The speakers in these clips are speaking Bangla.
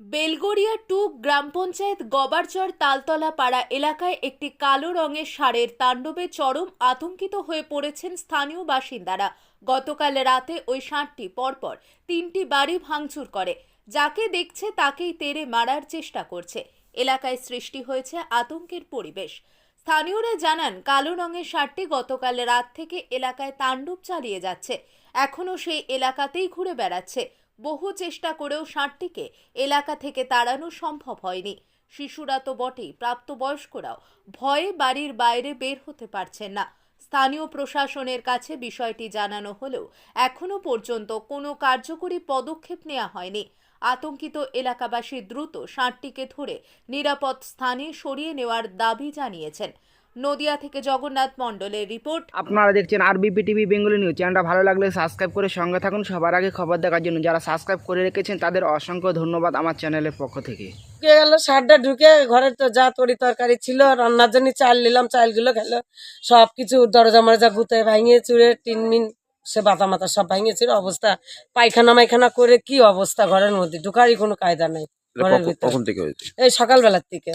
বেলগড়িয়া টু গ্রাম পঞ্চায়েত গবারচর তালতলা পাড়া এলাকায় একটি কালো রঙের ষাঁড়ের তাণ্ডবে চরম আতঙ্কিত হয়ে পড়েছেন স্থানীয় বাসিন্দারা। গতকাল রাতে ওই ষাঁড়টি পরপর তিনটি বাড়ি ভাঙচুর করে। যাকে দেখছে তাকেই তেড়ে মারার চেষ্টা করছে। এলাকায় সৃষ্টি হয়েছে আতঙ্কের পরিবেশ। স্থানীয়রা জানান, কালো রঙের ষাঁড়টি গতকাল রাত থেকে এলাকায় তাণ্ডব চালিয়ে যাচ্ছে। এখনও সেই এলাকাতেই ঘুরে বেড়াচ্ছে। বহু চেষ্টা করেও ষাঁড়টিকে এলাকা থেকে তাড়ানো সম্ভব হয়নি। শিশুরা তো বটেই, প্রাপ্তবয়স্করাও। ভয়ে বাড়ির বাইরে বের হতে পারছেন না। স্থানীয় প্রশাসনের কাছে বিষয়টি জানানো হলেও এখনও পর্যন্ত কোনো কার্যকরী পদক্ষেপ নেওয়া হয়নি। আতঙ্কিত এলাকাবাসী দ্রুত ষাঁড়টিকে ধরে নিরাপদ স্থানে সরিয়ে নেওয়ার দাবি জানিয়েছেন। নদিয়া থেকে জগন্নাথ মণ্ডলের রিপোর্ট। আপনারা দেখছেন আরবিপি টিভি বেঙ্গলি নিউজ। চ্যানেলটা ভালো লাগলে সাবস্ক্রাইব করে সঙ্গে থাকুন। সবার আগে খবর দেখার জন্য যারা সাবস্ক্রাইব করে রেখেছেন তাদের অসংখ্য ধন্যবাদ আমার চ্যানেলের পক্ষ থেকে। ঢুকে গেল সারটা ঢুকে ঘরে তো যা তরি তরকারি ছিল রান্নার জন্য চাল নিলাম চালগুলো খেলো। সব কিছু দরজা মরজা গুতে ভাঙিয়ে চুড়ে টিন মিন সে বাতা মাতা সব ভাঙিয়ে ছিল অবস্থা। পায়খানা মাইখানা করে কি অবস্থা ঘরের মধ্যে ঢুকারই কোনো কায়দা নাই। ঘরের কখন- ভিতরে। এই সকালবেলার থেকে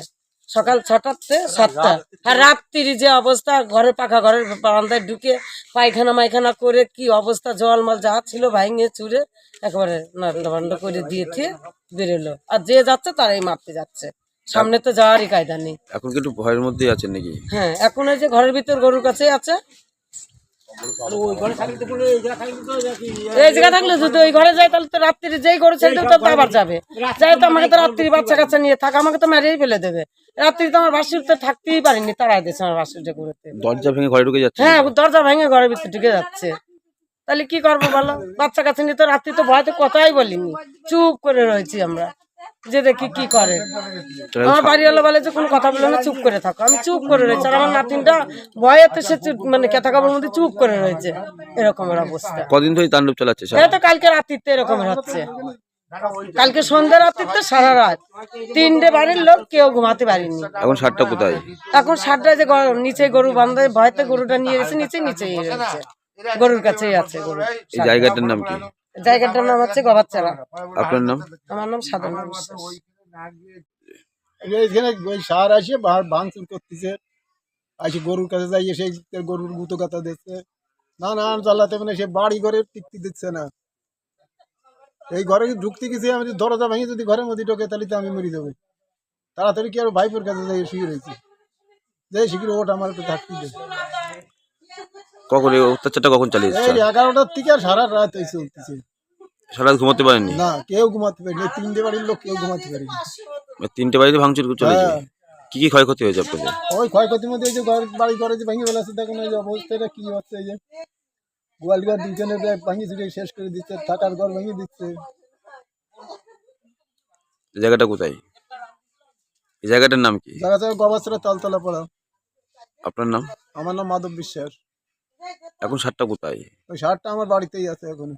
সকাল ছটাতে সাতটা। আর রাত্রির যে অবস্থা ঘরের পাখা ঘরের বারান্দায় ঢুকে পায়খানা মাইখানা করে কি অবস্থা জল মল যা ছিল ভাঙিয়ে চুরে একেবারে নান্ড করে দিয়ে দিয়ে বেরোলো। আর যে যাচ্ছে তারাই মারতে যাচ্ছে। সামনে তো যাওয়ারই কায়দা নেই। এখন কি একটু ভয়ের মধ্যেই আছেন নাকি? হ্যাঁ এখন এই যে ঘরের ভিতর গরুর কাছে আছে। এই জায়গা থাকলে যদি ওই ঘরে যায় তাহলে তো রাত্রি যেই গরু ছেড়ে দেবে তো আবার যাবে। যাই তো আমাকে তো রাত্রি বাচ্চা কাচ্চা নিয়ে থাক আমাকে তো মেরেই ফেলে দেবে। রাত্রি তো আমার বাসির তো থাকতেই পারিনি তারাই দিয়েছে আমার বাসিরটা গরুতে দরজা ভেঙে ঘরে ঢুকে যাচ্ছে? হ্যাঁ দরজা ভেঙে ঘরের ভিতরে ঢুকে যাচ্ছে। তাহলে কি করব বলো? বাচ্চা কাছে নিয়ে তো রাত্রি তো ভয়তে কথাই বলিনি। চুপ করে রয়েছি আমরা। যে দেখি কি করে। আমার বাড়িওয়ালা বলে যে কোনো কথা বলে না চুপ করে থাকো। আমি চুপ করে রয়েছি। আর আমার নাতিনটা ভয়েতে সে চুপ- মানে কেথা কাপড়ের মধ্যে চুপ করে রয়েছে। এরকমের অবস্থা। কদিন ধরে তাণ্ডব চালাচ্ছে এটা তো কালকে রাত্রিতে এরকমের হচ্ছে। কালকে সন্ধ্যা রাত্রিতে সারা রাত। তিনটে বাড়ির লোক কেউ ঘুমাতে পারেনি। এখন সারটা কোথায়? এখন সারটা যে নিচে গরু বান্ধে ভয়তে গরুটা নিয়ে গেছে নিচে রয়েছে গরুর কাছেই আছে গরু। এই জায়গাটার নাম কি? জায়গাটার নাম হচ্ছে গবাচ্চারা আপনার নাম? আমার নাম এইখানে ওই সার আসে ভাঙচুর করতেছে। আসে গরুর কাছে যাইয়ে সেই গরুর গুতো কাতা দিচ্ছে। না না জ্বালাতে মানে সে বাড়ি ঘরে টিকতে দিচ্ছে না। এই ঘরে ঢুকতে গেছি আমি দরজা ভেঙে যদি ঘরের মধ্যে ঢোকে তাহলে তো আমি মরে যাব। তাড়াতাড়ি কি আর ভাইপোর কাছে যাই শুয়ে রয়েছি। যে শিখির ওটা আমার একটু থাকতে দে কখন এই অত্যাচারটা কখন চালিয়েছে? এই এগারোটার থেকে আর সারা রাত এই চলতেছে। সারা রাত ঘুমাতে পারেননি? না কেউ ঘুমাতে পারেনি। তিনটে বাড়ির লোক কেউ ঘুমাতে পারেনি। মানে তিনটে বাড়িতে ভাঙচুর চলেছে? হ্যাঁ। কি কি ক্ষয়ক্ষতি হয়েছে আপনাদের? ওই ক্ষয়ক্ষতির মধ্যে এই যে ঘর বাড়ি ঘরে যে ভেঙে ফেলাচ্ছে দেখুন এই অবস্থাটা কি হচ্ছে এই যে? গোয়াল দুজনের ব্যাগ ভাঙিয়ে চুড়ে শেষ করে দিচ্ছে থাকার ঘর ভাঙিয়ে দিচ্ছে। এই জায়গাটা কোথায়? এই জায়গাটার নাম কি? জায়গাটা গবাসরা তালতলা পড়া। আপনার নাম? আমার নাম মাধব বিশ্বাস। এখন সারটা কোথায়? ওই সারটা আমার বাড়িতেই আছে এখন।